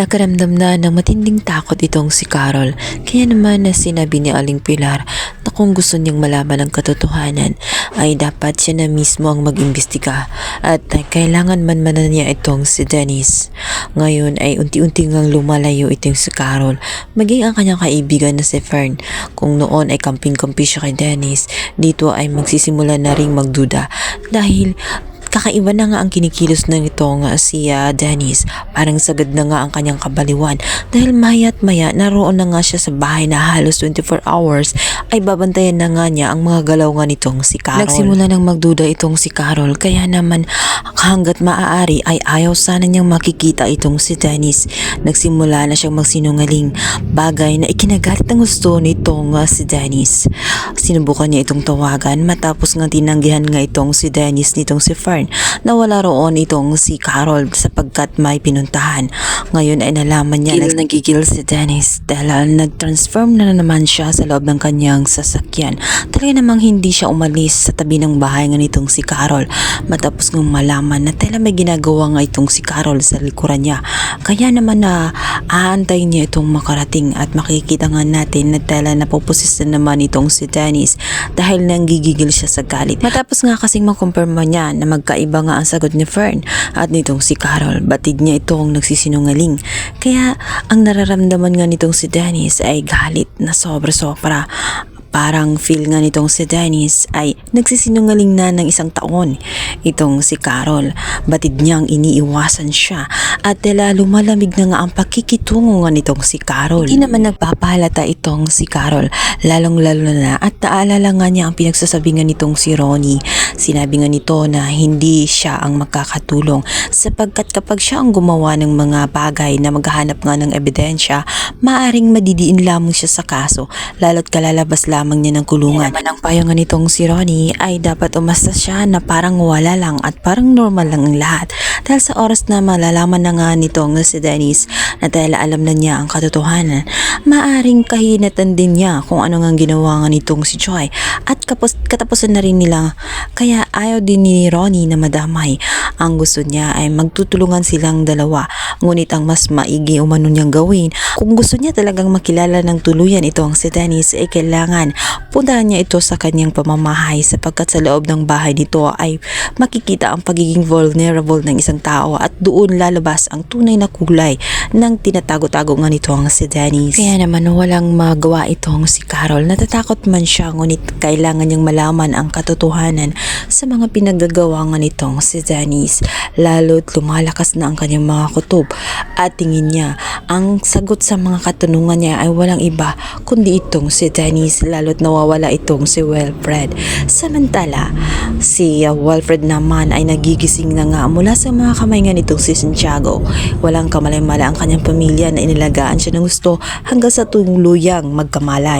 Nakaramdam na ng matinding takot itong si Carol. Kaya naman na sinabi ni Aling Pilar na kung gusto niyang malaman ang katotohanan ay dapat siya na mismo ang mag-imbestiga at kailangan man man niya itong si Dennis. Ngayon ay unti-unti ngang lumalayo itong si Carol maging ang kanyang kaibigan na si Fern. Kung noon ay kamping-kampi siya kay Dennis, dito ay magsisimula na ring magduda dahil Kakaiba na nga ang kinikilos ng itong uh, si uh, Dennis. Parang sagad na nga ang kanyang kabaliwan dahil maya't maya naroon na nga siya sa bahay na halos 24 hours ay babantayan na nga niya ang mga galaw nga nitong si Carol. Nagsimula nang magduda itong si Carol kaya naman hanggat maaari ay ayaw sana niyang makikita itong si Dennis. Nagsimula na siyang magsinungaling bagay na ikinagalit ng gusto nitong uh, si Dennis. Sinubukan niya itong tawagan matapos nga tinanggihan nga itong si Dennis nitong si Fern na wala roon itong si Carol sapagkat may pinuntahan. Ngayon ay nalaman niya na nagigil si Dennis dahil nag-transform na naman siya sa loob ng kanyang sasakyan. Talaga namang hindi siya umalis sa tabi ng bahay nga nitong si Carol matapos ng malaman na tela may ginagawa nga itong si Carol sa likuran niya. Kaya naman na aantay niya itong makarating at makikita nga natin na tela napupusis na naman itong si Dennis dahil nanggigigil siya sa galit. Matapos nga kasing makumpirma niya na magkaiba nga ang sagot ni Fern at nitong si Carol, batid niya itong nagsisinungaling. Kaya ang nararamdaman nga nitong si Dennis ay galit na sobra-sobra. Parang feel nga nitong si Dennis ay nagsisinungaling na ng isang taon. Itong si Carol, batid niyang iniiwasan siya at tela lumalamig na nga ang pakikitungo nga nitong si Carol. Hindi naman nagpapahalata itong si Carol, lalong lalo na at naalala nga niya ang pinagsasabi nga nitong si Ronnie. Sinabi nga nito na hindi siya ang makakatulong sapagkat kapag siya ang gumawa ng mga bagay na maghahanap nga ng ebidensya, maaring madidiin lamang siya sa kaso lalo't kalalabas lamang niya ng kulungan. Naman ang payo nga nitong si Ronnie ay dapat umasta siya na parang wala lang at parang normal lang ang lahat dahil sa oras na malalaman na nga nitong si Dennis na dahil alam na niya ang katotohanan, maaring kahinatan din niya kung ano nga ginawa nga nitong si Joy at kapos, katapusan na rin nila kaya ayaw din ni Ronnie na madamay. Ang gusto niya ay magtutulungan silang dalawa ngunit ang mas maigi umano niyang gawin kung gusto niya talagang makilala ng tuluyan itong si Dennis ay kailangan puntahan niya ito sa kanyang pamamahay sapagkat sa loob ng bahay nito ay makikita ang pagiging vulnerable ng isang tao at doon lalabas ang tunay na kulay ng tinatago-tago nga nito ang si Dennis. Kaya naman walang magawa itong si Carol. Natatakot man siya ngunit kailangan niyang malaman ang katotohanan sa mga pinagagawa nga nitong si Dennis. Lalo't lumalakas na ang kanyang mga kutob at tingin niya ang sagot sa mga katanungan niya ay walang iba kundi itong si Dennis lalo't nawawala itong si Wilfred. Samantala, si uh, Wilfred naman ay nagigising na nga mula sa mga kamay nga nitong si Santiago. Walang kamalay-mala ang kanyang pamilya na inilagaan siya ng gusto hanggang sa tuluyang magkamalay.